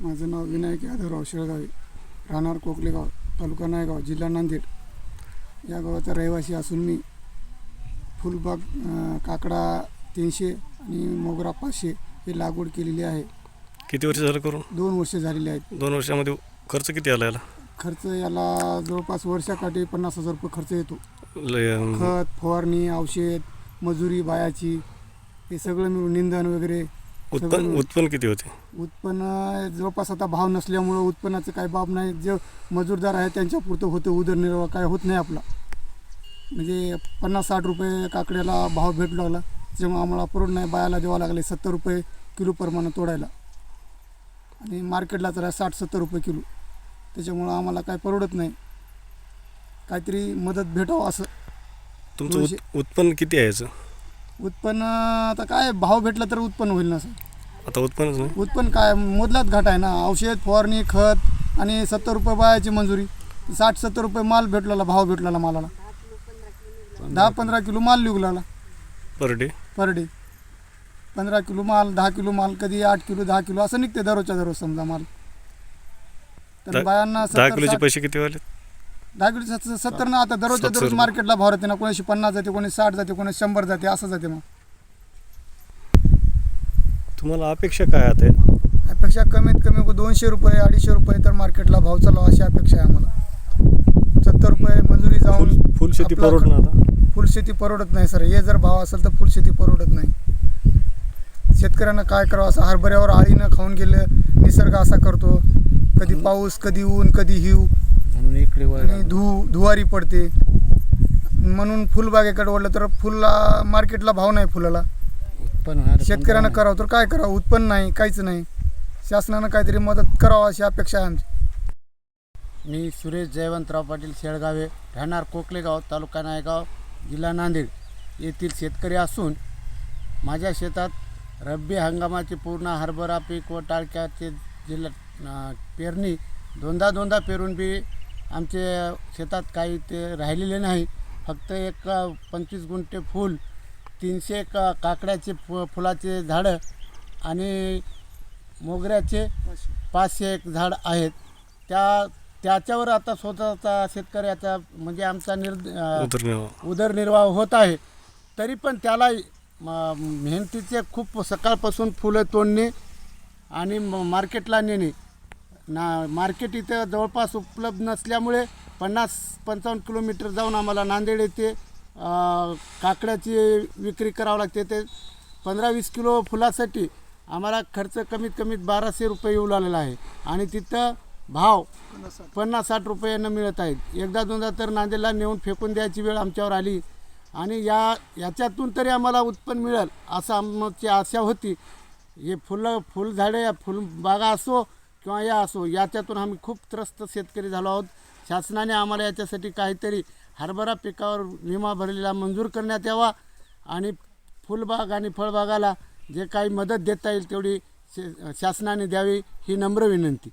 माझं नाव विनायक यादवराव शेळगावे राहणार कोकलेगाव तालुका नायगाव जिल्हा नांदेड. या गावाचा रहिवासी असून मी फुलबाग काकडा तीनशे आणि मोगरा पाचशे हे लागवड केलेली आहे. किती वर्ष झालं करून? दोन वर्ष झालेली आहेत. दोन वर्षामध्ये खर्च किती आला याला? खर्च याला जवळपास वर्षाकाठी पन्नास हजार रुपये खर्च येतो. खत फवारणी औषध मजुरी बायाची हे सगळं मिळून निंदन वगैरे उत्पन्न उत्पन्न किती होते? उत्पन्न जवळपास आता भाव नसल्यामुळं उत्पन्नाचं काही बाब नाही. जे मजूरदार आहे त्यांच्यापुरतं होतं उदरनिर्वाह काय होत नाही आपला. म्हणजे पन्नास साठ रुपये काकड्याला भाव भेटू लागला. त्याच्यामुळे आम्हाला परवड नाही बायाला द्यावं लागले सत्तर रुपये किलो प्रमाणे तोडायला. आणि मार्केटला तर साठ सत्तर रुपये किलो. त्याच्यामुळं आम्हाला काय परवडत नाही. काहीतरी मदत भेटावं असं. तुमचं उत, उत्पन्न किती आहे याचं? उत्पन्न आता काय भाव भेटला तर उत्पन्न होईल ना सर? आता उत्पन्नच नाही. उत्पन्न काय? मोदलात घाट आहे ना. औषध फवारणी खत आणि सत्तर रुपये बायाची मंजुरी. साठ सत्तर रुपये माल भेटलेला भाव भेटलेला मालाला. दहा पंधरा किलो माल निघाला. Per day. Per day. पंधरा किलो माल दहा किलो माल कधी आठ किलो दहा किलो असं निघते दररोजच्या दररोज समजा माल. तर बायांना दहा किलोचे पैसे किती वाले दहा किलो सत्तर- ना आता दररोजच्या दररोज. मार्केटला भाव राहते ना कोणाशी पन्नास जाते कोणी साठ जाते कोणी शंभर जाते असं जाते मग. तुम्हाला अपेक्षा काय आता? अपेक्षा कमीत कमी दोनशे रुपये अडीचशे रुपये तर मार्केटला भाव चालावा अशी अपेक्षा आहे आम्हाला. सत्तर रुपये मंजुरी जाऊन फुल फुल शेती आपला परवडणं आता? फुल शेती परवडत नाही सर. हे जर भाव असेल तर फुल शेती परवडत नाही. शेतकऱ्यांना काय करावं असं हरभऱ्यावर आळीनं खाऊन गेलं निसर्ग असा करतो. कधी पाऊस कधी ऊन कधी हिव. म्हणून इकडे आणि धु धुवारी पडते. म्हणून फुलबागेकडे वळलं तर फुलला मार्केटला भाव नाही फुलाला. उत्पन्न होणार शेतकऱ्यांना करावं तर काय करावं? उत्पन्न नाही काहीच नाही. शासनानं काहीतरी मदत करावं अशी अपेक्षा आहे आमची. मी सुरेश जयवंतराव पाटील शेळगावे राहणार कोकलेगाव तालुका नायगाव जिल्हा नांदेड येथील शेतकरी असून माझ्या शेतात रब्बी हंगामाचे पूर्ण हरभरा पीक व टाळक्याचे जिल्हा अं, पेरणी दोनदा दोनदा पेरून बी आमचे शेतात काही ते राहिलेले नाही. फक्त एक पंचवीस गुंठे फूल तीनशे का काकड्याचे फु फुलाचे झाडं आणि मोगऱ्याचे पाचशे एक झाड आहेत. त्या त्याच्यावर आता स्वतःचा शेतकऱ्याचा म्हणजे आमचा निर उदरनिर्वाह. होत आहे. तरी पण त्याला मेहनतीचे खूप सकाळपासून फुलं तोडणे आणि म- मार्केटला नेणे ना मार्केट इथं जवळपास उपलब्ध नसल्यामुळे पन्नास पंचावन्न किलोमीटर जाऊन आम्हाला नांदेड येथे काकड्याची विक्री करावं लागते. ते पंधरा वीस किलो फुलासाठी आम्हाला खर्च कमीत कमी बाराशे रुपये येऊ लागलेला आहे. आणि तिथं भाव पन्नास साठ रुपयांना मिळत आहेत. एकदा दोनदा तर नांदेडला नेऊन फेकून द्यायची वेळ आमच्यावर आली. आणि या याच्यातून तरी आम्हाला उत्पन्न मिळेल असं आमची आशा होती. हे फुलं फुलझाडे या फुलबागा असो किंवा या असो याच्यातून आम्ही खूप त्रस्त शेतकरी झालो आहोत. शासनाने आम्हाला याच्यासाठी काहीतरी हरभरा पिकावर विमा भरलेला मंजूर करण्यात यावा आणि फुलबाग आणि फळबागाला जे काही मदत देता येईल तेवढी शासनाने द्यावी ही नम्र विनंती.